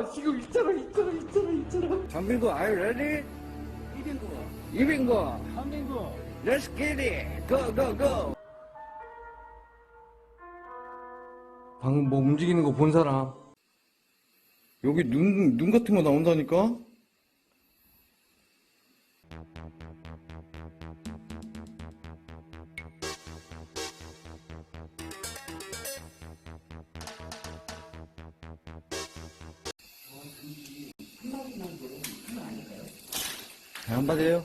봐 지금 있잖아 있잖아 있잖아 있잖아 장빙구 are you ready? 이빙구. 이빙구. 한빙구. Let's get it. Go go go. 방금 뭐 움직이는 거 본 사람? 여기 눈, 눈 같은 거 나온다니까? 네, 한마디요?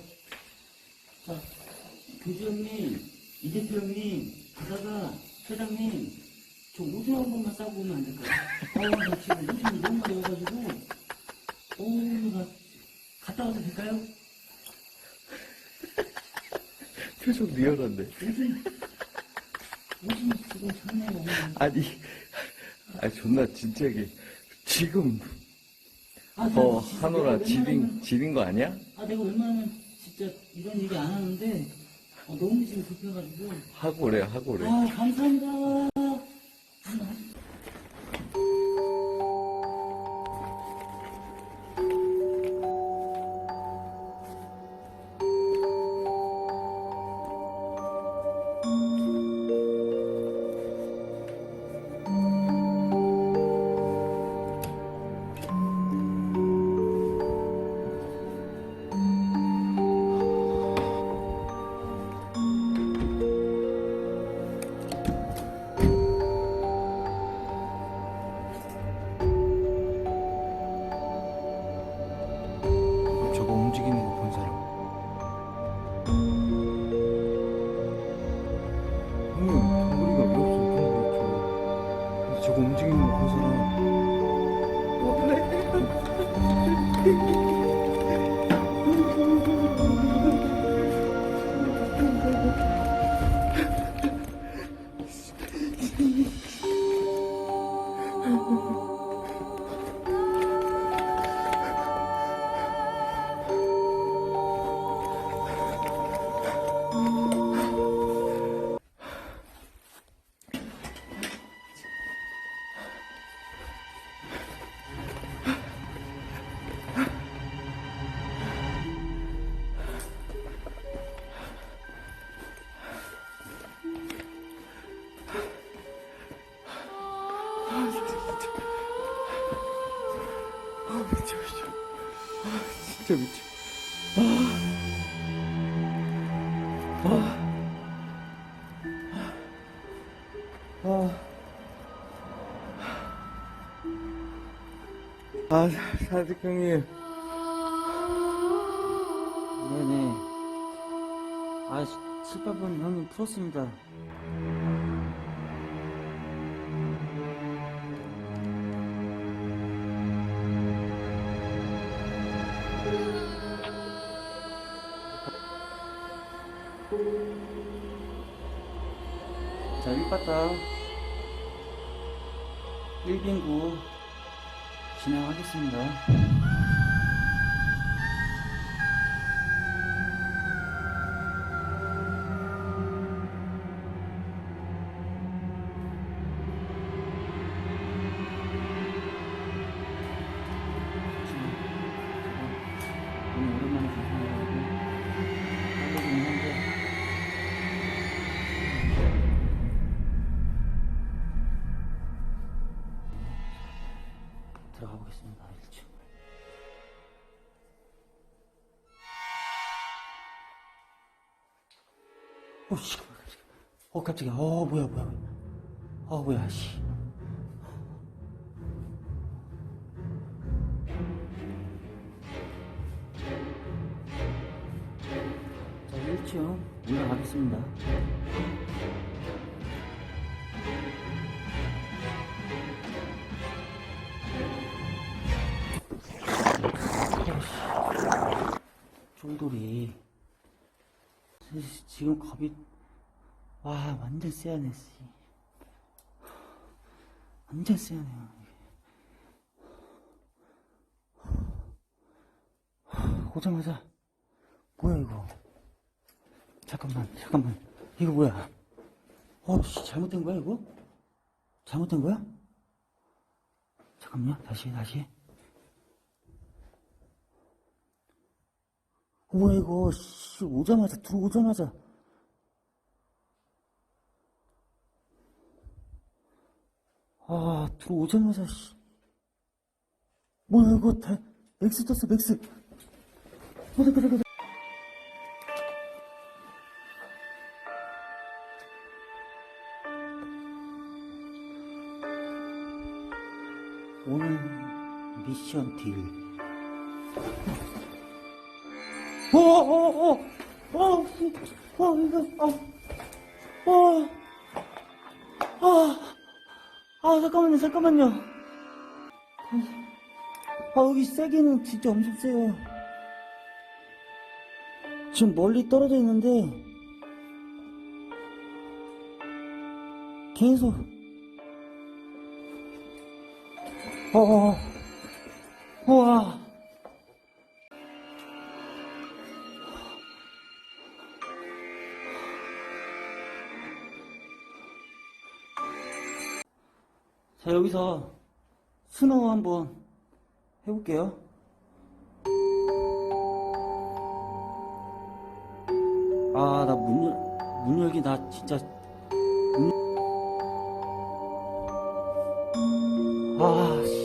교수형님, 이 대표형님, 가다가 회장님, 저 오징어 한 번만 싸고 오면 안 될까요? 아, 나 지금 오징어 너무 많이 와가지고, 어, 나 갔다 와도 될까요? 표정 리얼한데. 오징어, 오징어 지금 장난이 아니에요. 아니, 아 존나 진지하게. 지금, 아, 나 어, 내가 지린, 웬만하면- 지린 거 아니야? 아, 내가 웬만하면 진짜 이런 얘기 안 하는데, 어, 너무 지금 급해가지고, 하고 그래, 하고 그래. 아, 감사합니다. Oh. 진짜 미쳐 아, 아, 사직 형님. 네네. 아, 실밥은 형님 풀었습니다. 자, 1바닥 1빙구 진행하겠습니다. 어, 씨. 어, 깜짝이야. 어, 뭐야, 뭐야. 어, 뭐야, 씨. 자, 1층 올라가겠습니다. 쫄돌이. 지금 겁이, 와, 완전 쎄하네, 씨. 완전 쎄하네요. 오자마자, 뭐야, 이거. 잠깐만, 잠깐만. 이거 뭐야? 어, 씨, 잘못된 거야, 이거? 잘못된 거야? 잠깐만요. 다시, 다시. 뭐야 이거 씨 오자마자 들어오자마자. 아 들어오자마자 씨. 뭐야 이거 다 맥스 떴어 맥스. 그래 그래 그래 오늘 미션 딜 어, 어, 어, 어, 어, 이거, 어, 어, 아, 아, 잠깐만요, 잠깐만요. 아, 여기 세기는 진짜 엄청 세요. 지금 멀리 떨어져 있는데, 계속, 어, 어, 어, 와. 자, 여기서 스노우 한번 해볼게요. 아, 나 문, 열, 문 열기 나 진짜. 문... 아, 씨.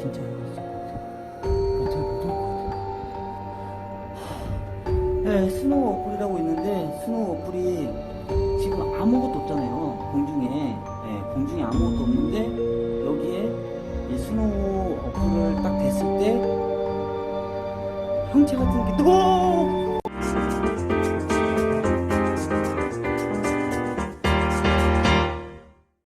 진짜 이거. 못해 못올 것 같아. 네, 스노우 어플이라고 있는데, 스노우